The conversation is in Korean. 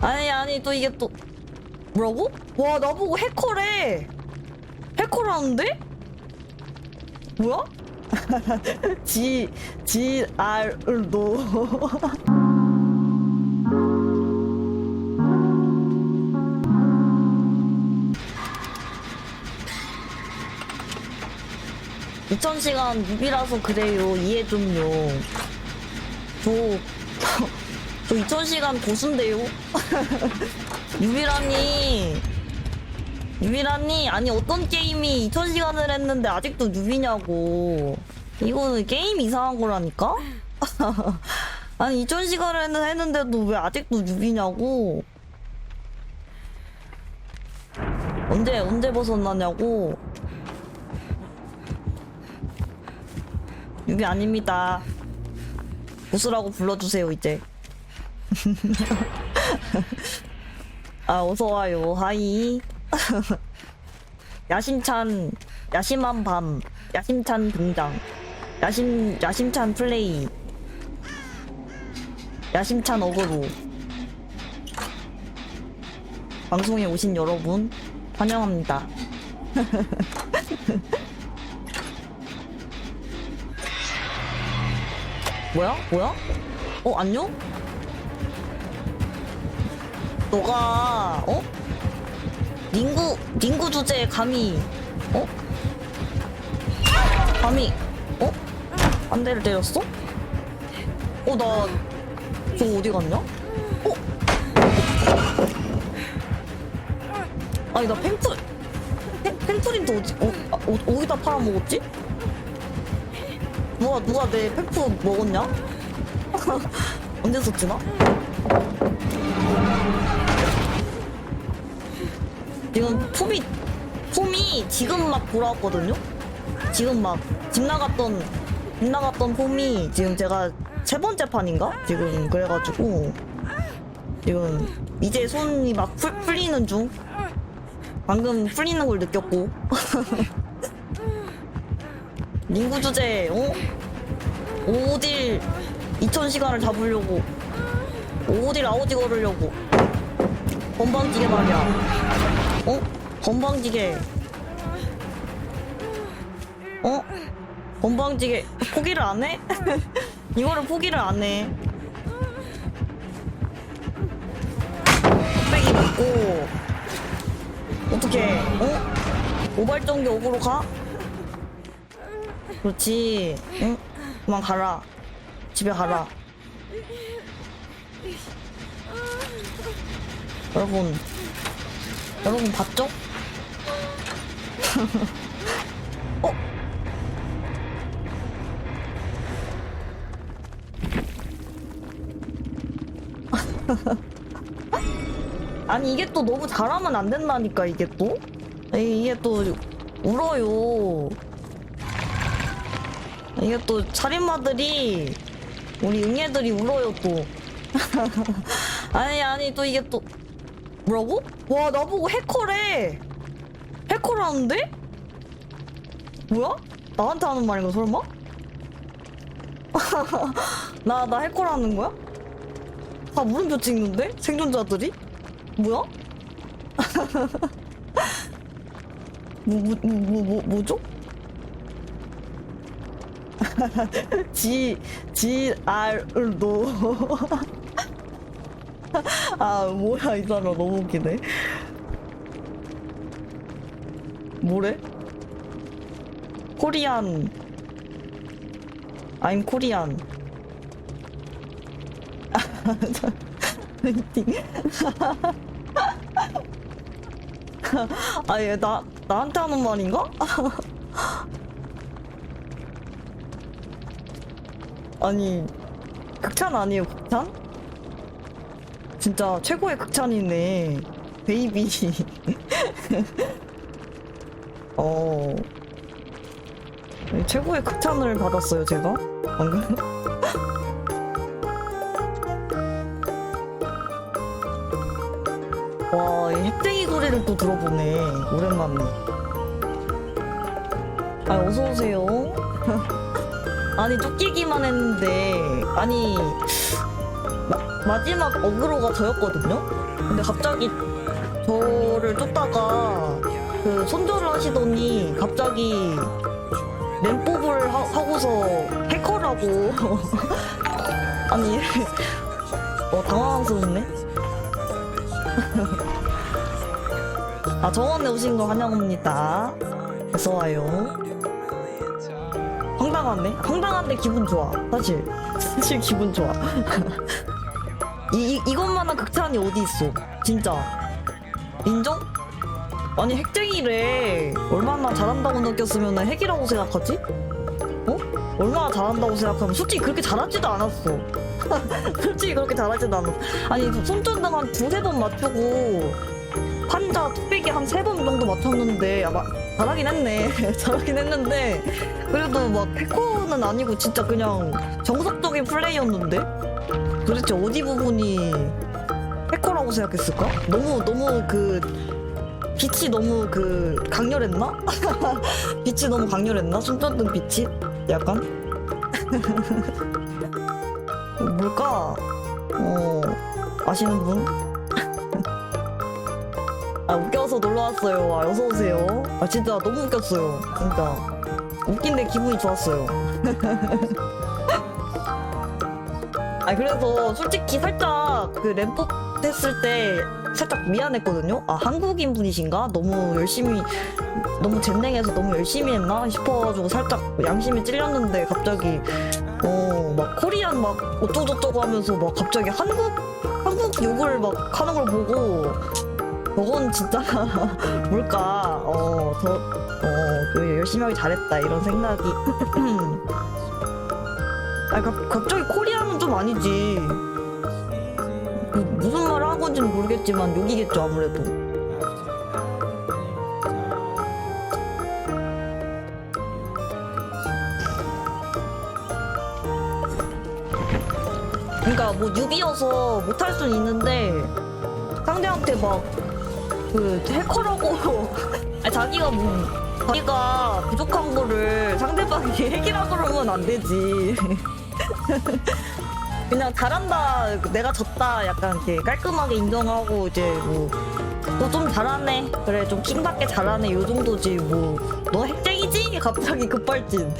아니 아니 또 이게 또 뭐라고? 와 나보고 해커래 해커라는데? 뭐야? G G R도 이천 시간 무비라서 그래요 이해 좀요 저, 저 2000시간 고수인데요? 유비라니 유비라니 아니 어떤 게임이 2000시간을 했는데 아직도 유비냐고. 이거는 게임 이상한 거라니까? 아니 2000시간을 했는데도 왜 아직도 유비냐고. 언제 언제 벗어나냐고. 유비 아닙니다. 보스라고 불러주세요 이제 아 어서와요 하이 야심찬 야심한 밤 야심찬 등장 야심 야심찬 플레이 야심찬 어그로 방송에 오신 여러분 환영합니다 뭐야? 뭐야? 어, 안녕? 너가, 어? 링구, 링구 주제에 감히, 어? 감히, 어? 한 대를 때렸어? 어, 나, 저 어디 갔냐? 어? 아니, 나 펜플, 펜, 펜플인트 어디, 어, 아, 어, 어디다 팔아먹었지? 누가 누가 내 페프 먹었냐? 언제 썼지 나? 지금 폼이 폼이 지금 막 돌아왔거든요. 지금 막 집 나갔던 집 나갔던 폼이 지금 제가 세 번째 판인가? 지금 그래가지고 지금 이제 손이 막 풀, 풀리는 중. 방금 풀리는 걸 느꼈고. 링구 주제, 어? 오딜 2000시간을 잡으려고. 오딜 아우지 걸으려고. 건방지게 말이야. 어? 건방지게. 어? 건방지게. 포기를 안 해? 이거를 포기를 안 해. 뚝배기 먹고. 어떻게, 어? 오발정기 오으로 가? 그렇지. 응? 그만 가라. 집에 가라. 여러분, 여러분 봤죠? 어? 아니 이게 또 너무 잘하면 안 된다니까 이게 또 에이, 이게 또 울어요 이게 또 살인마들이 우리 응애들이 울어요 또 아니 아니 또 이게 또 뭐라고? 와 나보고 해커래 해커라는데? 뭐야? 나한테 하는 말인가 설마? 나 나 해커라는 거야? 다 물음표 찍는데? 생존자들이? 뭐야? 뭐, 뭐, 뭐, 뭐, 뭐, 뭐죠? G G R도 아 뭐야 이 사람 너무 웃기네 뭐래? 코리안 I'm 코리안 화이팅 아얘 나 나한테 하는 말인가? 아니 극찬 아니에요 극찬? 진짜 최고의 극찬이네. 베이비. 어. 최고의 극찬을 받았어요 제가? 방금? 와이 핵쟁이 소리를 또 들어보네 오랜만에. 아 어서오세요 아니 쫓기기만 했는데 아니 나, 마지막 어그로가 저였거든요. 근데 갑자기 저를 쫓다가 그 손절을 하시더니 갑자기 램법을 하, 하고서 해커라고 아니 어 당황스럽네. 아 정원에 오신 걸 환영합니다. 어서 와요. 황당하네. 황당한데 기분 좋아. 사실 사실 기분 좋아. 이, 이 이것만한 극찬이 어디 있어? 진짜 인정? 아니 핵쟁이래. 얼마나 잘한다고 느꼈으면 핵이라고 생각하지? 어? 얼마나 잘한다고 생각하면 솔직히 그렇게 잘하지도 않았어. 솔직히 그렇게 잘하지도 않았어. 아니 손전등 한 두세 번 맞추고 판자 뚝배기 한 세 번 정도 맞췄는데 아, 마, 잘하긴 했네. 잘하긴 했는데 그래도 막 해커는 아니고 진짜 그냥 정석적인 플레이였는데 도대체 어디 부분이 해커라고 생각했을까? 너무 너무 그 빛이 너무 그 강렬했나? 빛이 너무 강렬했나? 손전등 빛이 약간 뭘까? 어 아시는 분? 아 웃겨서 놀러 왔어요. 아, 어서 오세요. 아 진짜 너무 웃겼어요. 진짜 웃긴데 기분이 좋았어요. 아 그래서 솔직히 살짝 그 램프 했을 때 살짝 미안했거든요. 아 한국인 분이신가? 너무 열심히 너무 젠냉해서 너무 열심히 했나 싶어가지고 살짝 양심이 찔렸는데 갑자기 어 막 코리안 막 어쩌고저쩌고 하면서 막 갑자기 한국 한국 욕을 막 하는 걸 보고 저건 진짜 뭘까? 어저어그 열심히 하기 잘했다 이런 생각이. 아 갑, 갑자기 코리안은 좀 아니지. 그 무슨 말을 한 건지는 모르겠지만 욕이겠죠 아무래도. 그러니까 뭐 뉴비여서 못할 수는 있는데 상대한테 막 그 해커라고. 아니, 자기가 뭐 자기가 부족한 거를 상대방이 핵이라 그러면 안 되지. 그냥 잘한다 내가 졌다 약간 이렇게 깔끔하게 인정하고 이제 뭐 너 좀 잘하네. 그래 좀 킹받게 잘하네. 요 정도지. 뭐 너 핵쟁이지? 갑자기 급발진